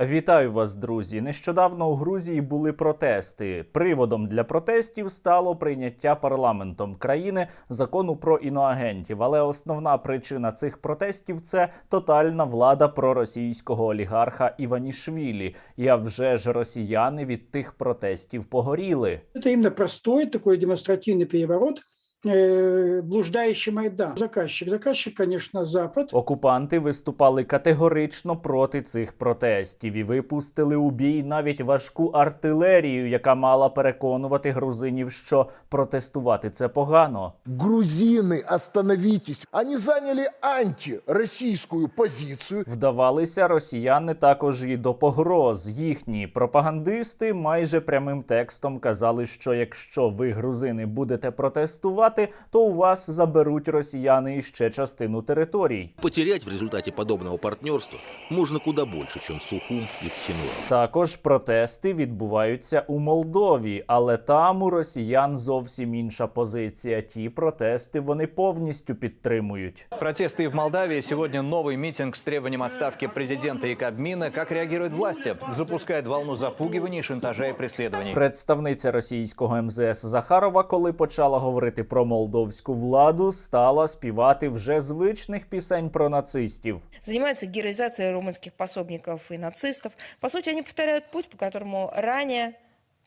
Вітаю вас, друзі. Нещодавно у Грузії були протести. Приводом для протестів стало прийняття парламентом країни закону про іноагентів. Але основна причина цих протестів це тотальна влада проросійського олігарха Іванішвілі. А вже ж росіяни від тих протестів погоріли. Это именно простой такой демонстративный переворот, э, блуждающий Майдан. Заказчик, заказчик, конечно, Запад. Окупанти виступали категорично проти цих протестів і випустили у бій навіть важку артилерію, яка мала переконувати грузинів, що протестувати це погано. Грузины, остановитесь. Они заняли антироссийскую позицию. Вдавалися росіяни також і до погроз. Їхні пропагандисти майже прямим текстом казали, що якщо ви, грузини, будете протестувати, то у вас заберуть росіяни іще частину територій. Потерять в результате подобного партнерства можно куда больше, чем Сухум и Схинвал. Також протести відбуваються у Молдові, але там у росіян зовсім інша позиція. Ті протести вони повністю підтримують. Протесты и в Молдавии. Сегодня новый митинг с требованием отставки президента и Кабмина. Как реагируют власти? Запускает волну запугиваний, шантажа и преследований. Представниця російського МЗС Захарова, коли почала говорити про молдовську владу, стала співати вже звичних пісень про нацистів. занимаются героизацией румынских пособников и нацистов. По сути, они повторяют путь, по которому ранее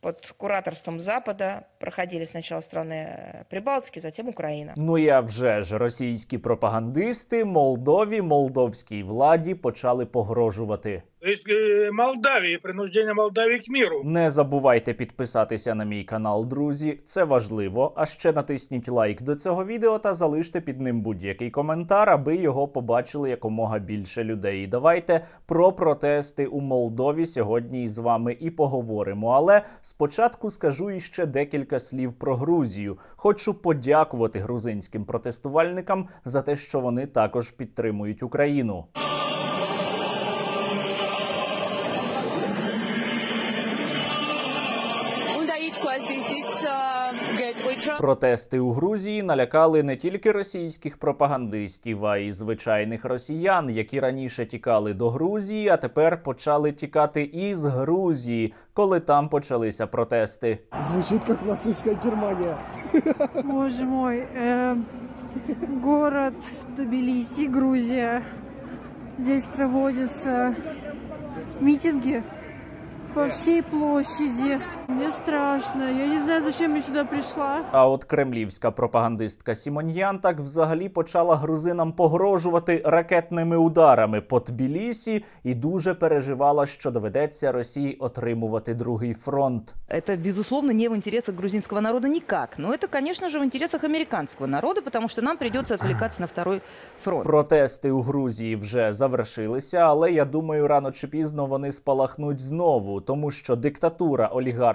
под кураторством Запада проходили сначала страны э, Прибалтики, затем Украина. Ну і а вже ж російські пропагандисти Молдові, молдовській владі почали погрожувати. Молдавии, принуждение Молдавии к миру. Не забувайте підписатися на мій канал, друзі. Це важливо. А ще натисніть лайк до цього відео та залиште під ним будь-який коментар, аби його побачили якомога більше людей. І давайте про протести у Молдові сьогодні із вами і поговоримо. Але спочатку скажу іще декілька слів про Грузію. Хочу подякувати грузинським протестувальникам за те, що вони також підтримують Україну. Протести у Грузії налякали не тільки російських пропагандистів, а й звичайних росіян, які раніше тікали до Грузії, а тепер почали тікати із Грузії, коли там почалися протести. Звучит как нацистская Германия. Боже мой, э, город Тбилиси, Грузия. Здесь проводятся митинги по всей площади. Мне страшно. Я не знаю, зачем я сюда пришла. А от кремлівська пропагандистка Сімоньян так взагалі почала грузинам погрожувати ракетними ударами по Тбілісі і дуже переживала, що доведеться Росії отримувати другий фронт. Это, безусловно, не в интересах грузинского народа никак. Но это, конечно же, в интересах американского народа, потому что нам придется отвлекаться на второй фронт. Протести у Грузії вже завершилися, але я думаю, рано чи пізно вони спалахнуть знову, тому що диктатура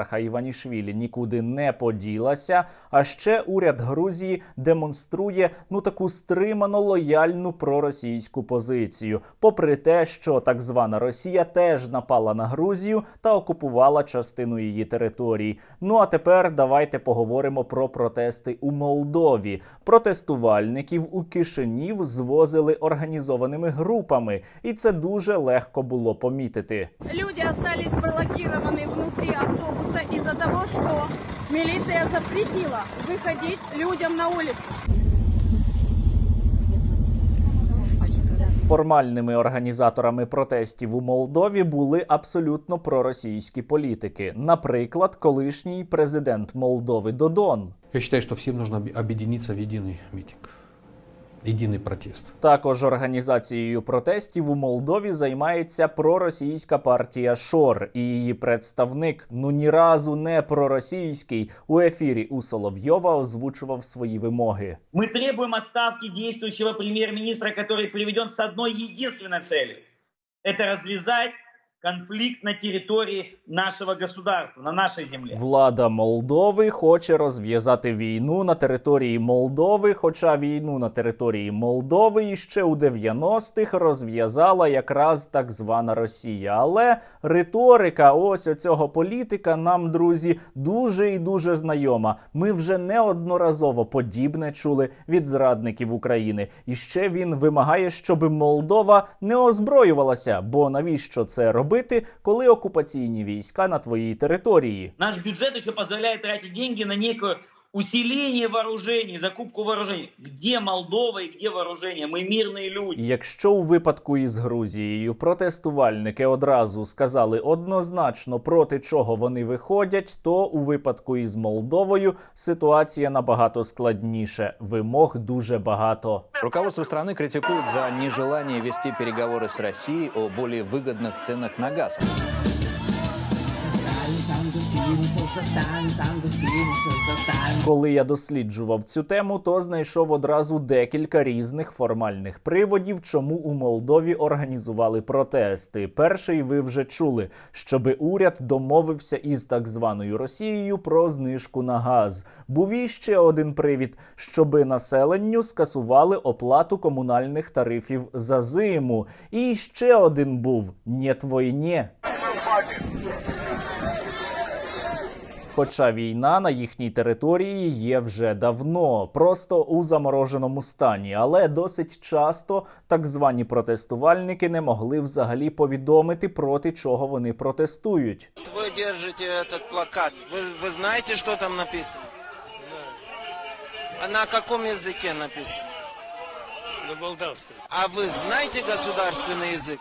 олігарха Іванішвілі нікуди не поділася. А ще уряд Грузії демонструє ну таку стримано лояльну проросійську позицію, попри те, що так звана Росія теж напала на Грузію та окупувала частину її території. Ну а тепер давайте поговоримо про протести у Молдові. Протестувальників у Кишинів звозили організованими групами, і це дуже легко було помітити. Люди остались блокированы внутри автобуса из-за того, что милиция запретила выходить людям на улицу. Формальними організаторами протестів у Молдові були абсолютно проросійські політики. Наприклад, колишній президент Молдови Додон. Я считаю, что всем нужно объ- объединиться в единый митинг, единый протест. Також організацією протестів у Молдові займається проросійська партія Шор, і її представник ну ні разу не проросійський у ефірі у Соловйова озвучував свої вимоги. Мы требуем отставки действующего премьер-министра, который приведен с одной единственной целью. Это развязать конфликт на территории нашего государства, на нашей земле. Влада Молдови хоче розв'язати війну на території Молдови, хоча війну на території Молдови іще у 90-х розв'язала якраз так звана Росія. Але риторика ось оцього політика нам, друзі, дуже і дуже знайома. Ми вже неодноразово подібне чули від зрадників України. І ще він вимагає, щоб Молдова не озброювалася. Бо навіщо це робити? Робити, коли окупаційні війська на твоїй території? Наш бюджет ще дозволяє тратити гроші на некое усиление вооружений, закупку вооружений. Где Молдова и где вооружение? Мы мирные люди. І Якщо у випадку із Грузією протестувальники одразу сказали однозначно проти чого вони виходять, то у випадку із Молдовою ситуація набагато складніше. Вимог дуже багато. Руководство страны критикует за нежелание вести переговоры с Россией о более выгодных ценах на газ. Коли я досліджував цю тему, то знайшов одразу декілька різних формальних приводів, чому у Молдові організували протести. Перший ви вже чули, щоби уряд домовився із так званою Росією про знижку на газ. Був іще один привід, щоби населенню скасували оплату комунальних тарифів за зиму. І ще один був «Нєт войні». Хоча війна на їхній території є вже давно, просто у замороженому стані, але досить часто так звані протестувальники не могли взагалі повідомити проти чого вони протестують. Вы держите этот плакат. Вы, вы знаете, что там написано? А на каком языке написано? На молдавском. А вы знаете государственный язык?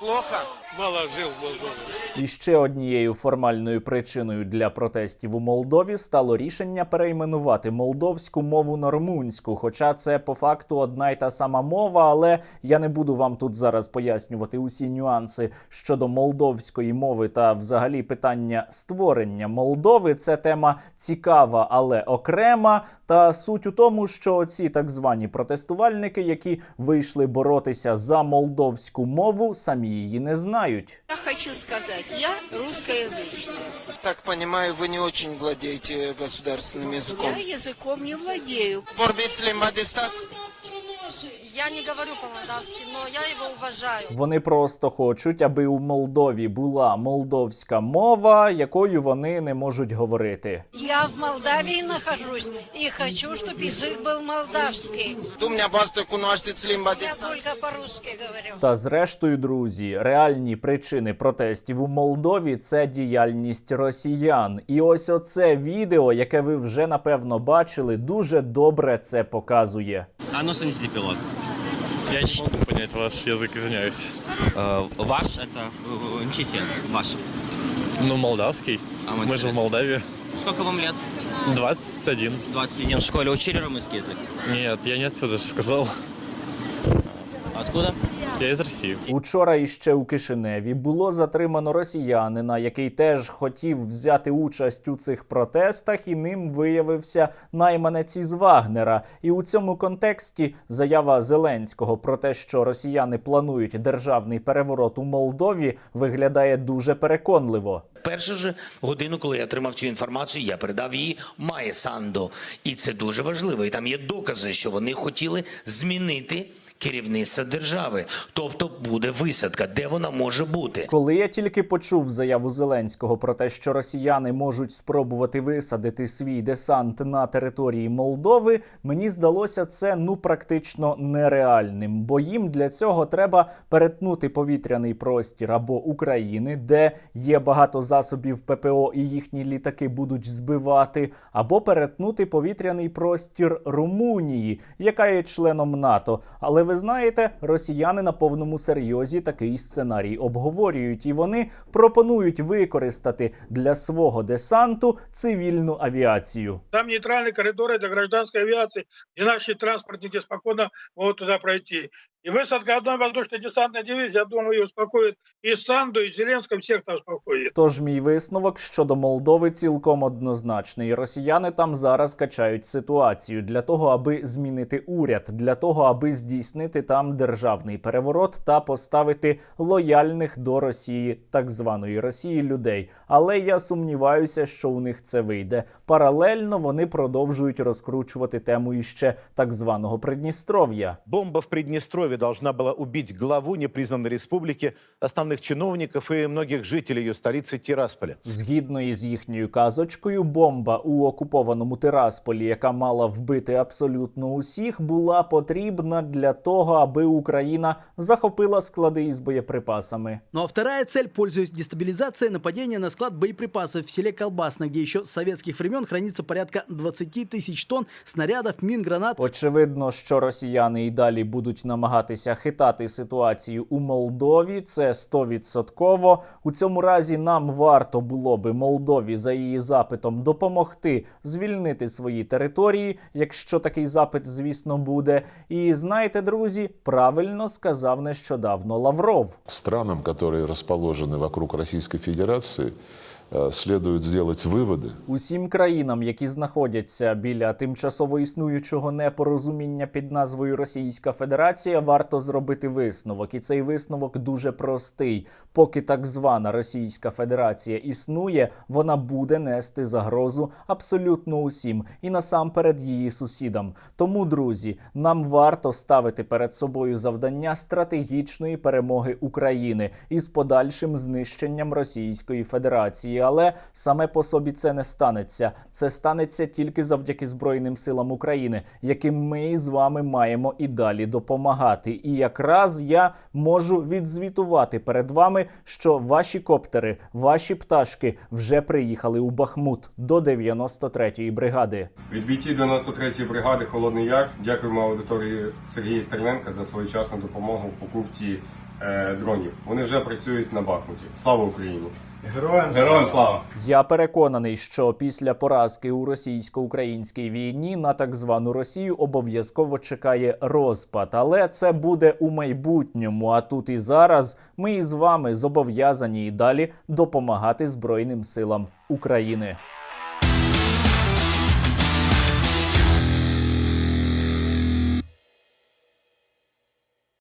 Плохо? Мало жил в Молдове. І ще однією формальною причиною для протестів у Молдові стало рішення перейменувати молдовську мову на румунську. Хоча це по факту одна й та сама мова, але я не буду вам тут зараз пояснювати усі нюанси щодо молдовської мови та взагалі питання створення Молдови. Це тема цікава, але окрема. Та суть у тому, що ці так звані протестувальники, які вийшли боротися за молдовську мову, самі її не знають. Я хочу сказать, я русскоязычная. Так понимаю, вы не очень владеете государственным языком. Я языком не владею. Борбицлим Мадистат? Я не говорю по-молдавски, но я его уважаю. Вони просто хочуть, аби у Молдові була молдовська мова, якою вони не можуть говорити. Я в Молдавии нахожусь и хочу, чтобы язык был молдавский. Tu dumneavoastră cunoașteți limba de Я stat? только по-русски говорю. Та зрештою, друзі, реальні причини протестів у Молдові це діяльність росіян. І ось оце відео, яке ви вже напевно бачили, дуже добре це показує. А ну снизите пилот. Я не могу понять ваш язык, извиняюсь. Э, ваш это э, чеченец, ваш. Ну, молдавский. А мы Мы же в Молдавии. Сколько вам лет? 21. 21. В школе учили румынский язык? Нет, я не отсюда же сказал. Откуда? Я из России. Учора іще у Кишиневі було затримано росіянина, який теж хотів взяти участь у цих протестах, і ним виявився найманець із Вагнера. І у цьому контексті заява Зеленського про те, що росіяни планують державний переворот у Молдові, виглядає дуже переконливо. Першу ж годину, коли я отримав цю інформацію, я передав її Майе Сандо. І це дуже важливо. І там є докази, що вони хотіли змінити керівництво держави. Тобто буде висадка, де вона може бути. Коли я тільки почув заяву Зеленського про те, що росіяни можуть спробувати висадити свій десант на території Молдови, мені здалося це ну практично нереальним, бо їм для цього треба перетнути повітряний простір або України, де є багато засобів ППО і їхні літаки будуть збивати, або перетнути повітряний простір Румунії, яка є членом НАТО. Але ви знаєте, росіяни на повному серйозі такий сценарій обговорюють, і вони пропонують використати для свого десанту цивільну авіацію. Там нейтральні коридори для гражданської авіації, і наші транспортники спокійно можуть туда пройти. И высадка одной воздушно-десантной дивизии, я думаю, успокоит и Санду, и Зеленского, всех там успокоит. Тож мій висновок щодо Молдови цілком однозначний. Росіяни там зараз качають ситуацію для того, аби змінити уряд, для того, аби здійснити там державний переворот та поставити лояльних до Росії, так званої Росії, людей. Але я сумніваюся, що у них це вийде. Паралельно вони продовжують розкручувати тему іще так званого Придністров'я. Бомба в Приднестровье Ростове должна была убить главу непризнанной республики, основных чиновников и многих жителей ее столицы Тирасполя. Згідно із їхньою казочкою, бомба у окупованому Тирасполі, яка мала вбити абсолютно усіх, була потрібна для того, аби Україна захопила склади із боєприпасами. Ну а вторая цель, пользуясь дестабилизацией, нападение на склад боеприпасов в селе Колбасно, где еще с советских времен хранится порядка 20 тысяч тонн снарядов, мин, гранат. Очевидно, що росіяни і далі будуть намагатися хитати ситуацію у Молдові. Це стовідсотково. У цьому разі нам варто було би Молдові за її запитом допомогти звільнити свої території, якщо такий запит, звісно, буде. І знаєте, друзі, правильно сказав нещодавно Лавров. Странам, которые расположены вокруг Российской Федерации, э, следует сделать выводы. Усім країнам, які знаходяться біля тимчасово існуючого непорозуміння під назвою Російська Федерація, варто зробити висновок. І цей висновок дуже простий. Поки так звана Російська Федерація існує, вона буде нести загрозу абсолютно усім і насамперед її сусідам. Тому, друзі, нам варто ставити перед собою завдання стратегічної перемоги України із подальшим знищенням Російської Федерації. Але саме по собі це не станеться. Це станеться тільки завдяки Збройним силам України, яким ми з вами маємо і далі допомагати. І якраз я можу відзвітувати перед вами, що ваші коптери, ваші пташки вже приїхали у Бахмут до 93-ї бригади. Від бійців 93-ї бригади Холодний Яр дякуємо аудиторії Сергія Стерненка за своєчасну допомогу в покупці е, дронів. Вони вже працюють на Бахмуті. Слава Україні! Героям, Героям слава! Я переконаний, що після поразки у російсько-українській війні на так звану Росію обов'язково чекає розпад, але це буде у майбутньому. А тут і зараз ми із вами зобов'язані і далі допомагати Збройним силам України.